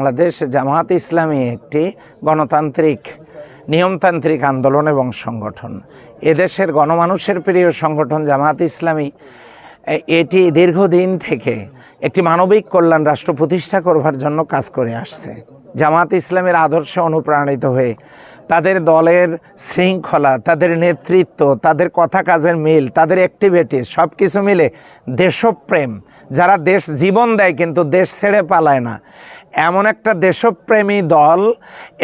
বাংলাদেশ জামাত ইসলামী একটি গণতান্ত্রিক, নিয়মতান্ত্রিক আন্দোলন এবং সংগঠন। এদেশের গণমানুষের প্রিয় সংগঠন জামাত ইসলামী এটি দীর্ঘদিন থেকে একটি মানবিক কল্যাণ রাষ্ট্র প্রতিষ্ঠা করবার জন্য কাজ করে আসছে। জামাত ইসলামের আদর্শে অনুপ্রাণিত হয়ে তাদের দলের শৃঙ্খলা, তাদের নেতৃত্ব, তাদের কথা কাজের মিল, তাদের অ্যাক্টিভিটিস সব কিছু মিলে দেশপ্রেম। যারা দেশ জীবন দেয় কিন্তু দেশ ছেড়ে পালায় না। এমন একটা দেশপ্রেমী দল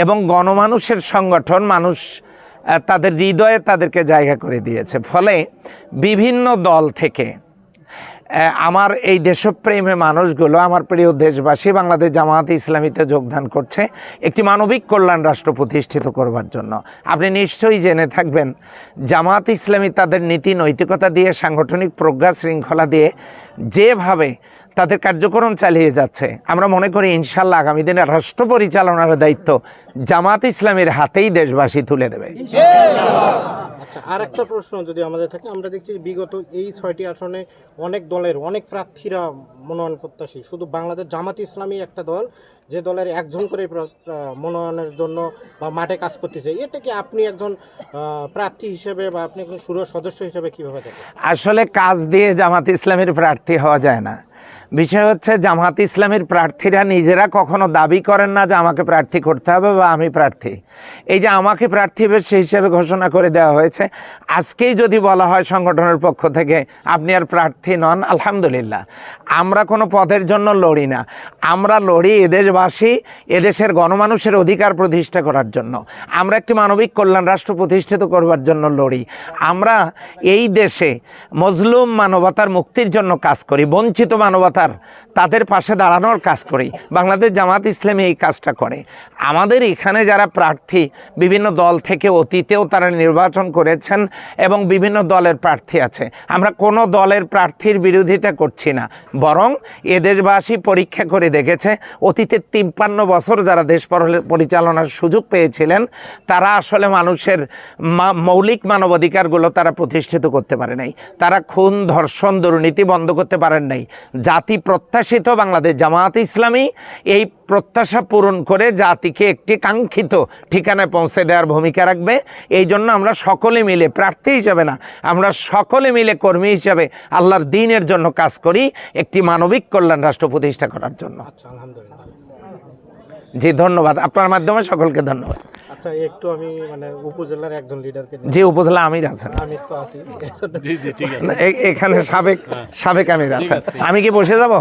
এবং গণমানুষের সংগঠন মানুষ তাদের হৃদয়ে তাদেরকে জায়গা করে দিয়েছে। ফলে বিভিন্ন দল থেকে আমার এই দেশপ্রেমে মানুষগুলো, আমার প্রিয় দেশবাসী, বাংলাদেশ জামায়াতে ইসলামীতে যোগদান করছে একটি মানবিক কল্যাণ রাষ্ট্র প্রতিষ্ঠিত করবার জন্য। আপনি নিশ্চয়ই জেনে থাকবেন, জামায়াত ইসলামী তাদের নীতি, নৈতিকতা দিয়ে, সাংগঠনিক প্রজ্ঞা, শৃঙ্খলা দিয়ে যেভাবে তাদের কার্যক্রম চালিয়ে যাচ্ছে, আমরা মনে করি ইনশাল্লাহ আগামী দিনে রাষ্ট্র পরিচালনার দায়িত্ব জামাত ইসলামের হাতেই দেশবাসী তুলে দেবে। আচ্ছা আর একটা প্রশ্ন যদি আমাদের থাকে আমরা দেখছি বিগত এই ছয়টি আসনে অনেক দলের অনেক প্রার্থীরা মনোনয়ন প্রত্যাশী। শুধু বাংলাদেশ জামাত ইসলামী একটা দল যে দলের একজন করে মনোনয়নের জন্য বা মাঠে কাজ করতেছে। এটা কি আপনি একজন প্রার্থী হিসেবে বা আপনি একজন সুর সদস্য হিসেবে কীভাবে দেখেন? আসলে কাজ দিয়ে জামাত ইসলামের প্রার্থী হওয়া যায় না। বিষয় হচ্ছে জামাত ইসলামের প্রার্থীরা নিজেরা কখনো দাবি করেন না যে আমাকে প্রার্থী করতে হবে বা আমি প্রার্থী। এই যে আমাকে প্রার্থী সেই হিসেবে ঘোষণা করে দেওয়া হয়েছে। আজকেই যদি বলা হয় সংগঠনের পক্ষ থেকে, আপনি আর প্রার্থী নন, আলহামদুলিল্লাহ। আমরা কোনো পদের জন্য লড়ি না। আমরা লড়ি এদেশবাসী, এদেশের গণমানুষের অধিকার প্রতিষ্ঠা করার জন্য। আমরা একটি মানবিক কল্যাণ রাষ্ট্র প্রতিষ্ঠিত করবার জন্য লড়ি। আমরা এই দেশে মজলুম মানবতার মুক্তির জন্য কাজ করি, বঞ্চিত মানবতার, তাদের পাশে দাঁড়ানোর কাজ করি। বাংলাদেশ জামাত ইসলামী এই কাজটা করে। আমাদের এখানে যারা প্রার্থী, বিভিন্ন দল থেকে অতীতেও তারা নির্বাচন করেছেন এবং বিভিন্ন দলের প্রার্থী আছে। আমরা কোনো দলের প্রার্থীর বিরোধিতা করছি না। বরং এদেশবাসী পরীক্ষা করে দেখেছে, অতীতের তিপ্পান্ন বছর যারা দেশ পর- পরিচালনার সুযোগ পেয়েছিলেন, তারা আসলে মানুষের মৌলিক মানবাধিকারগুলো তারা প্রতিষ্ঠিত করতে পারে নাই। তারা খুন, ধর্ষণ, দুর্নীতি বন্ধ করতে পারেন নাই। জাতি প্রত্যাশিত বাংলাদেশ জামায়াত ইসলামী এই প্রত্যাশা পূরণ করে জাতিকে একটি কাঙ্ক্ষিত ঠিকানায় পৌঁছে দেওয়ার ভূমিকা রাখবে। এই জন্য আমরা সকলে মিলে প্রার্থী হিসাবে না আমরা সকলে মিলে কর্মী হিসাবে আল্লাহর দিনের জন্য কাজ করি একটি মানবিক কল্যাণ রাষ্ট্র প্রতিষ্ঠা করার জন্য। আচ্ছা আলহামদুলিল্লাহ। জি ধন্যবাদ। আপনার মাধ্যমে সকলকে ধন্যবাদ। আচ্ছা একটু আমি মানে উপজেলার একজন লিডারকে যে উপজেলা আমির আছেন। আমি তো আছি। জি জি ঠিক আছে। এখানে সাবেক সাবেক আমির আছেন। আমি কি বসে যাব?